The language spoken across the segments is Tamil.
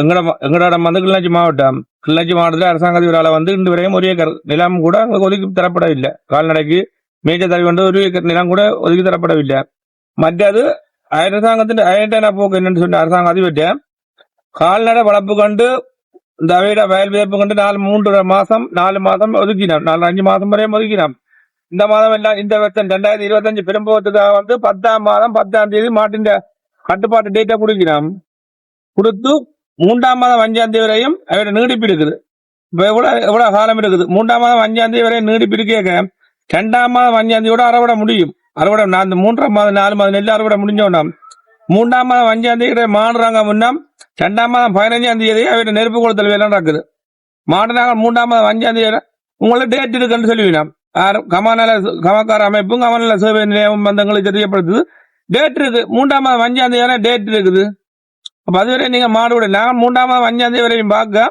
எங்கட எங்களோட வந்து கிளிநொச்சி மாவட்டம். கிளிநொச்சி மாவட்டத்தில் அரசாங்க அதிபரால் வந்து இன்று வரையும் ஒரு ஏக்கர் நிலம் கூட அங்க ஒதுக்கி தரப்படவில்லை. கால்நடைக்கு மேய்ச்ச தவி கொண்டு ஒரு ஏக்கர் நிலம் கூட ஒதுக்கி தரப்படவில்லை. மற்றது அரசாங்கத்தின் அயட்டான போக்கு என்னன்னு சொல்லி அரசாங்கம் அதிபர்கிட்ட கால்நடை வளர்ப்பு கொண்டு இந்த அவையிட வயல் விதைப்பு கொண்டு நாலு மூன்று மாசம் நாலு மாசம் ஒதுக்கினோம். நாலு அஞ்சு மாசம் வரையும் ஒதுக்கினோம். இந்த மாதம் எல்லாம் இந்த வருஷம் ரெண்டாயிரத்தி இருபத்தஞ்சு பெரும்போகத்துக்காக வந்து பத்தாம் மாதம் பத்தாம் தேதி மாட்டின் கட்டுப்பாட்டு டேட்டை கொடுக்கிறோம் கொடுத்து மூன்றாம் மாதம் அஞ்சாம் தேதி வரையும் அவரோட நீடிப்பு இருக்குது. இப்போ எவ்வளோ எவ்வளோ காலம் இருக்குது? மூன்றாம் மாதம் அஞ்சாம் தேதி வரையும் நீடிப்பு இருக்கேங்க. ரெண்டாம் மாதம் அஞ்சாம் தேதியோட அறுவடை முடியும். அறுவடை நான் இந்த மூன்றாம் மாதம் நாலு மாதம் நெல் அறுவடை முடிஞ்சோன்னா மூன்றாம் மாதம் அஞ்சாம் தேதி மாடுறாங்க முன்னாம் ரெண்டாம் மாதம் பதினஞ்சாம் தேதி அவரோட நெருப்பு கொடுத்தல் வேலை நடக்குது. மாடுறாங்க மூன்றாம் மாதம் அஞ்சாம் தேதி உங்களுக்கு டேட் இருக்குன்னு சொல்லுவீங்க கமநல கமக்கார அமைப்பும் கமநல சேவை நிலையம் பந்தங்களுக்கு தெரியப்படுத்துது. டேட் இருக்கு. மூன்றாம் மாதம் அஞ்சாம் தேதி டேட் இருக்குது. அப்போ அதுவரை நீங்கள் மாடு விட நாங்கள் மூன்றாம் மாதம் அஞ்சாம் தேதி வரையும் பார்க்க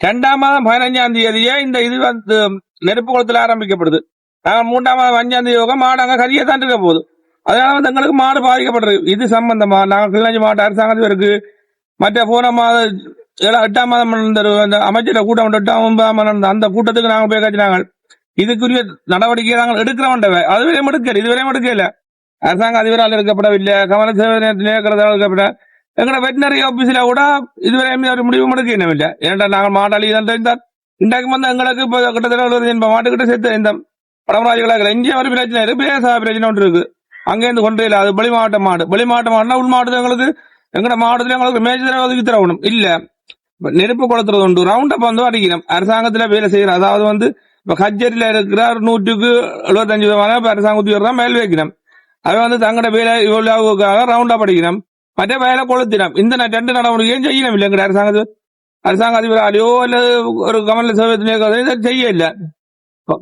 ரெண்டாம் மாதம் பதினஞ்சாம் தேதியே இந்த இது வந்து நெருப்பு குளத்தில் ஆரம்பிக்கப்படுது. நாங்கள் மூன்றாம் மாதம் அஞ்சாம் தேதி போக மாடு அங்கே கரியே தான் இருக்க போகுது. அதனால வந்து எங்களுக்கு மாடு பாதிக்கப்படுறது இது சம்பந்தமா நாங்கள் கிளிநொச்சி மாவட்ட அரசாங்கத்திற்கு மற்ற போன மாதம் ஏழா எட்டாம் மாதம் அந்த அமைச்சர கூட்டம் எட்டாம் ஒன்பதாம் மாதம் நடந்த அந்த கூட்டத்துக்கு நாங்கள் போய் கட்சினாங்க. இதுக்குரிய நடவடிக்கை நாங்கள் எடுக்கிறோம் அதுவரையும் எடுக்கல. இதுவரையும் எடுக்கல. அரசாங்க அதிபரால் இருக்கப்படவில்லை கவன சேவை நிலையக்கிறதால் இருக்கப்பட எங்களோட வெட்டினரி ஆபீஸ்ல கூட இதுவரையுமே ஒரு முடிவு எடுக்க என்னவில்லை ஏன்டா நாங்கள் மாட்டாளி தான் இன்றைக்கு வந்து எங்களுக்கு இப்போ கிட்டத்தட்ட ஒரு எண்பது மாட்டுக்கிட்ட சேர்த்து இந்த படமராஜிகளாக இங்கே ஒரு பிரச்சனை இருக்கு பேசா பிரச்சனை ஒன்று இருக்கு. அங்கேருந்து கொண்டு இல்லை அது வெளி மாவட்ட மாடு. வெளி மாவட்ட மாடுனா உள் மாவட்டத்தில் எங்களுக்கு எங்களோட மாவட்டத்தில் எங்களுக்கு மேஜர் ஒதுக்கி தரணும். இல்லை நெருப்பு கொளுத்துறது உண்டு. ரவுண்டப் வந்து அடிக்கணும். அரசாங்கத்தில் வேலை செய்யணும் அதாவது வந்து இப்போ கச்சேரியில இருக்கிற நூற்றுக்கு எழுபத்தஞ்சு விதமான இப்ப அரசாங்க உத்தியோகம் தான் மேல் வைக்கணும். அவன் வந்து தங்களோட வேலை இவ்வளவுக்காக ரவுண்டப் அடிக்கணும். மற்ற வேலை கொளுத்தினம் இந்த ந- ரெண்டு நடவடிக்கையும் செய்யணும் இல்லை எங்கட அரசாங்கத்து அரசாங்க அதிபராலையோ அல்லது ஒரு கமல சேவை இதை செய்ய இல்லை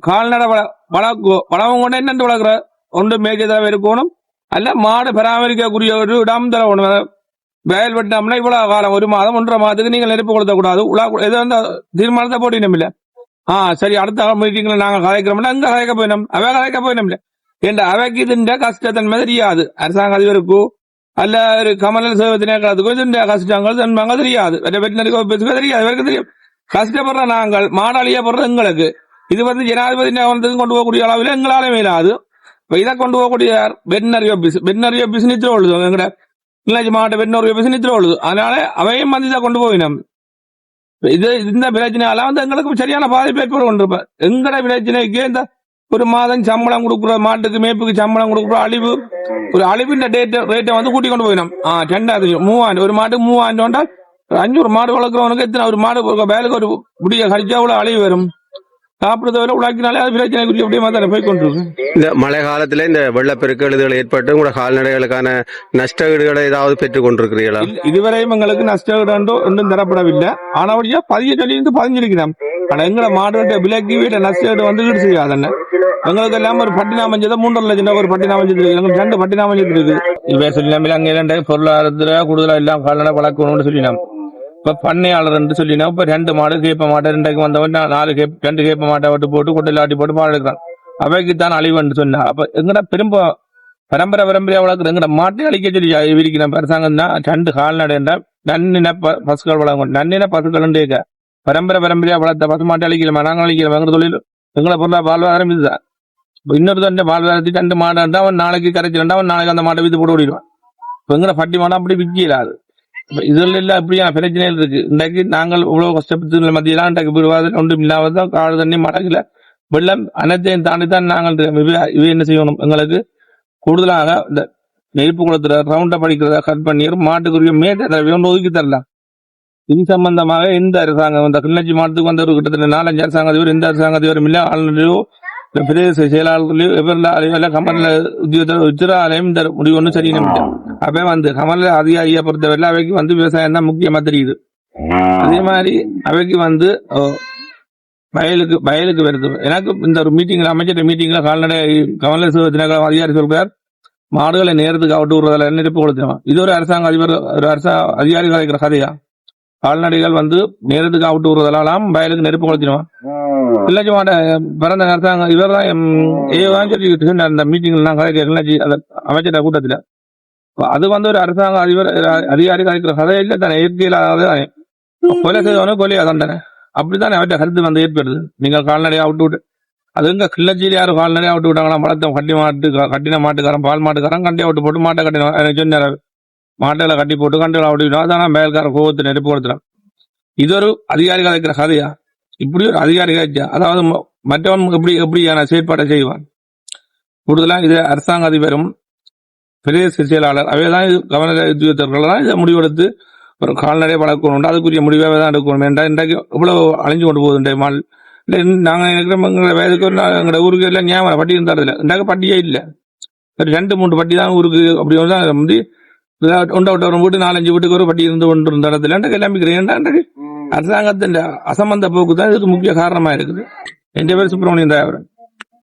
கால்நடை வள வளர்க்கு வளம் கொண்டு என்ன வளர்க்குற ஒன்று மேய்ச்சதாக இருக்கணும் அல்ல மாடு பராமரிக்கக்கூடிய ஒரு இடம் தரணும் அதாவது வயல் வெட்டாமனா இவ்வளவு காலம் ஒரு மாதம் ஒன்றரை மாதத்துக்கு நீங்கள் நெருப்பு கொளுத்தக்கூடாது உலா எது வந்து தீர்மானத்தை போட்டினோம் இல்ல ஆ சரி அடுத்த மீட்டிங்ல நாங்க கலைக்கிறோம்னா அங்க கலைக்க போயினோம் அவ கலைக்க போயினோம் இல்ல என்ற அவைக்கு இதுன்ற கஷ்டத்தன்மை தெரியாது அரசாங்க அதிபருக்கோ அல்ல ஒரு கமல சேவத்தினேக்கிறதுக்கோ கொஞ்சம் கஷ்டங்கள் தன்பாங்க தெரியாது. வெட்டினரி பேசுக்க தெரியாது. இவருக்கு தெரியும். கஷ்டப்படுற நாங்கள் மாடாளியா மாடாளியப்படுற எங்களுக்கு. இது வந்து ஜனாதிபதி நியமனத்துக்கு கொண்டு போகக்கூடிய அளவில் எங்களாலே மேலாது. இப்போ இதை கொண்டு போகக்கூடிய வெட்டினரி ஆஃபீஸ் வெட்டினரி ஆஃபீஸ் நித்திர உள்ளது. எங்கட? கிளிநொச்சி மாவட்ட வெட்டினரி ஆஃபீஸ் நித்திர உள்ளது. அதனால அவையும் வந்து இதை கொண்டு போயினோம். இது இந்த பிரச்சனையால வந்து எங்களுக்கு சரியான பாதிப்பு ஏற்படும் கொண்டிருப்பேன் எங்கட பிரச்சனைக்கு இந்த ஒரு மாதம் சம்பளம் கொடுக்குற மாட்டுக்கு மேய்ப்புக்கு சம்பளம் கொடுக்குற அழிவு ஒரு அழிவின் டேட் ரேட்டை வந்து கூட்டி கொண்டு போயினோம் ஆ ரெண்டாயிரத்தி மூவாயிரம் ஒரு மாட்டுக்கு மூவாயிரம் ஒரு அஞ்சூறு மாடு வளர்க்குறவனுக்கு எத்தனை ஒரு மாடு வேலைக்கு ஒரு முடிய கழிச்சா அவ்வளவு அழிவு வரும்? சாப்பிடுறத விட உழைக்கினாலே அது பிரச்சனைக்குரிய அப்படியே மாதிரி போய் கொண்டிருக்கு. இந்த மழை காலத்துல இந்த வெள்ளப்பெருக்கு எழுதுகள் ஏற்பட்டு உங்களோட கால்நடைகளுக்கான நஷ்ட ஈடுகளை ஏதாவது பெற்றுக் கொண்டிருக்கிறீர்களா? இதுவரையும் எங்களுக்கு நஷ்டம் ஒன்றும் தரப்படவில்லை. ஆனபடியா பதிய சொல்லி இருந்து பதிஞ்சிருக்கிறோம். ஆனா எங்களை மாடு விலைக்கு வீட்டை நஷ்டம் வந்துகிட்டு ஈடு செய்யாதண்ணே எங்களுக்கு எல்லாம் ஒரு பட்டினா மஞ்சள் மூன்றரை லட்சம் ரூபாய் ஒரு பட்டினா மஞ்சள் இருக்கு எங்களுக்கு ரெண்டு பட்டினா மஞ்சள் இருக்கு இவை சொல்லி அங்கே இரண்டு பொருளாதாரத்துல கூடுதலா எல்லாம் கால்நடை வளர்க்கணும்னு சொல்லினோம் இப்ப பண்ணையாளர் என்று சொல்லினா இப்ப ரெண்டு மாடு கேப்ப மாட்டை ரெண்டாக்கு வந்தவன் நாலு கேப் ரெண்டு கேப்ப மாட்டை விட்டு போட்டு கொட்டையில் ஆட்டி போட்டு பால் எடுக்கிறான். அவைக்கு தான் அழிவுன்னு சொன்னா. அப்ப எங்கட பெரும்ப பரம்பரை பரம்பரையா வளர்க்குற எங்கட மாட்டை அழிக்க சொல்லி விரிக்கிறோம் அரசாங்கம் ரெண்டு கால்நடை நன்னின பசுக்கள் வளர்க்கும். நன்னின பசுக்கள் கேட்க பரம்பரை பரம்பரையா வளர்த்த பசு மாட்டை அழிக்கிறோம் நாங்கள் அழிக்கிறோம் தொழில் எங்களை பொருளா வாழ்வாதாரம் இதுதான். இப்போ இன்னொரு தண்டை வாழ்வாதாரத்துக்கு ரெண்டு மாடு இருந்தா அவன் நாளைக்கு கரைச்சிருந்தா அவன் நாளைக்கு அந்த மாட்டை வித்து போட்டு ஓடிடுவான். இப்ப எங்களை பட்டி மாடம் அப்படி விற்கலாது இப்ப இதுல எல்லாம் இப்படியான பிரச்சனைகள் இருக்கு. இன்றைக்கு நாங்கள் இவ்வளவு கஷ்டப்பட்டு மத்தியெல்லாம் இன்றைக்கு விடுவாதில் ஒன்றும் இல்லாமதான் காடு தண்ணி மடங்குல வெள்ளம் அனைத்தையும் தாண்டி தான் நாங்கள் இருக்கோம். இவ என்ன செய்யணும்? எங்களுக்கு கூடுதலாக இந்த நெருப்பு குளத்துல ரவுண்டை படிக்கிறத கட் பண்ணி மாட்டுக்குரிய மேட்டை ஒன்று ஒதுக்கி தரலாம். இது சம்பந்தமாக எந்த அரசாங்கம் இந்த கிளிநொச்சி மாவட்டத்துக்கு வந்த ஒரு கிட்டத்தட்ட நாலஞ்சு அரசாங்க அதிபர் எந்த அரசாங்க அதிபரும் இல்லை ஆளுநரையோ இந்த பிரதேச செயலாளர்களையோ எவரில் இல்லை கமல்ல உச்சராலயம் இந்த முடிவு ஒன்றும் சரி இல்லை. அப்ப வந்து கமல அதிகாரியை பொறுத்தவரை அவைக்கு வந்து விவசாயம் தான் முக்கியமா தெரியுது. அதே மாதிரி அவைக்கு வந்து வயலுக்கு வயலுக்கு வருது. எனக்கு இந்த ஒரு மீட்டிங்ல அமைச்சர் மீட்டிங்ல கால்நடை கமல தினகரம் அதிகாரி சொல்றார் மாடுகளை நேரத்துக்கு அவுட்டு விடுறதுல நெருப்பு கொடுத்துருவான் இது ஒரு அரசாங்க அதிபர் ஒரு அரசா அதிகாரி கதைக்கிற கதையா? கால்நடைகள் வந்து நேரத்துக்கு அவுட்டு விடுறதெல்லாம் வயலுக்கு நெருப்பு கொளுத்திடுவான். கிள்ளச்சி மாட்ட பிறந்த அரசாங்க இவர் தான் ஏதான் சொல்லி சொன்னார் இந்த மீட்டிங்ல நான் கதைக்க கிள்ளச்சி அந்த அமைச்சர் கூட்டத்துல. அது வந்து ஒரு அரசாங்க அதிபர் அதிகாரி கதைக்கிற கதை இல்லை தானே இயற்கையில் கொலை செய்தவனே கொலையா தண்டனை அப்படித்தானே அவற்றை கருத்து வந்து ஏற்படுது. நீங்க கால்நடையா விட்டு விட்டு அது எங்க கிள்ளச்சியில் யாரும் கால்நடையா விட்டு விட்டாங்களா வளர்த்த கட்டி மாட்டு கட்டின மாட்டுக்காரன் பால் மாட்டுக்காரன் கண்டியா விட்டு போட்டு மாட்டை கட்டின சொன்னார் மாட்டையில கட்டி போட்டு கண்டில அப்படின்னா விட்டா மேல்கார கோவத்தை நெருப்பு கொடுத்துறான் இது ஒரு அதிகாரிகள் இருக்கிற கதையா? இப்படி ஒரு அதிகாரிகள் அதாவது மற்றவன் எப்படி எப்படியான செயற்பாட்டை செய்வான்? கூடுதலா இது அரசாங்க அதிபரும் பிரதேச செயலாளர் அவைதான் இது கவர்னர் உத்தியோகத்தர்கள் தான் இதை முடிவெடுத்து ஒரு கால்நடை வளர்க்கணும் அதுக்குரிய முடிவாக தான் எடுக்கணும். என்றால் இன்றைக்கு இவ்வளவு அழிஞ்சு கொண்டு போகுது இன்றைய மால் இல்லை நாங்கள் இருக்கிற எங்களை வயதுக்கு ஒரு எங்களோட ஊருக்கு எல்லாம் ஞாபகம் பட்டி இருந்தாரு இல்லை இன்றைக்கு பட்டியே இல்லை. ஒரு ரெண்டு மூணு பட்டி தான் ஊருக்கு. அப்படி வந்து வந்து ஒன்றை விட்டு நாலஞ்சு வீட்டுக்கு ஒரு பட்டி இருந்து கொண்டு இருந்த இடத்துல கிளம்பிக்கிறேன் அரசாங்கத்தின் அசம்பந்த போக்கு தான் இதுக்கு முக்கிய காரணமா இருக்குது என் பேர் சுப்பிரமணியன் தேவரன்